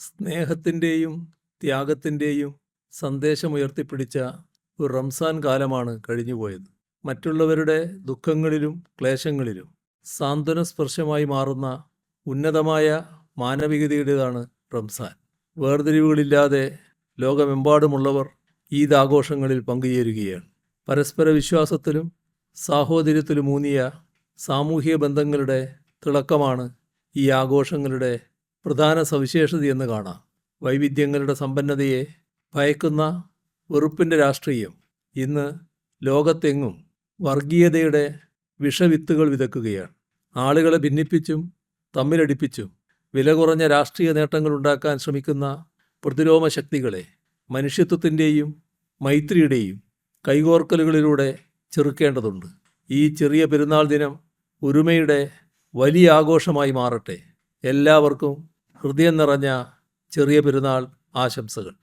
സ്നേഹത്തിന്റെയും ത്യാഗത്തിന്റെയും സന്ദേശമുയർത്തിപ്പിടിച്ച ഒരു റംസാൻ കാലമാണ് കഴിഞ്ഞുപോയത്. മറ്റുള്ളവരുടെ ദുഃഖങ്ങളിലും ക്ലേശങ്ങളിലും സാന്ത്വന സ്പർശമായി മാറുന്ന ഉന്നതമായ മാനവികതയുടേതാണ് റംസാൻ. വേർതിരിവുകളില്ലാതെ ലോകമെമ്പാടുമുള്ളവർ ഈദ് ആഘോഷങ്ങളിൽ പങ്കുചേരുകയാണ്. പരസ്പര വിശ്വാസത്തിലും സാഹോദര്യത്തിലുമൂന്നിയ സാമൂഹിക ബന്ധങ്ങളുടെ തിളക്കമാണ് ഈ ആഘോഷങ്ങളുടെ പ്രധാന സവിശേഷതയെന്ന് കാണാം. വൈവിധ്യങ്ങളുടെ സമ്പന്നതയെ ഭയക്കുന്ന വെറുപ്പിന്റെ രാഷ്ട്രീയം ഇന്ന് ലോകത്തെങ്ങും വർഗീയതയുടെ വിഷവിത്തുകൾ വിതക്കുകയാണ്. ആളുകളെ ഭിന്നിപ്പിച്ചും തമ്മിലടിപ്പിച്ചും വില കുറഞ്ഞ രാഷ്ട്രീയ നേട്ടങ്ങൾ ഉണ്ടാക്കാൻ ശ്രമിക്കുന്ന പ്രതിരോമ ശക്തികളെ മനുഷ്യത്വത്തിന്റെയും മൈത്രിയുടെയും കൈകോർക്കലുകളിലൂടെ ചെറുക്കേണ്ടതുണ്ട്. ഈ ചെറിയ പെരുന്നാൾ ദിനം ഒരുമയുടെ വലിയ ആഘോഷമായി മാറട്ടെ. എല്ലാവർക്കും ഹൃദയം നിറഞ്ഞ ചെറിയ പെരുന്നാൾ ആശംസകൾ.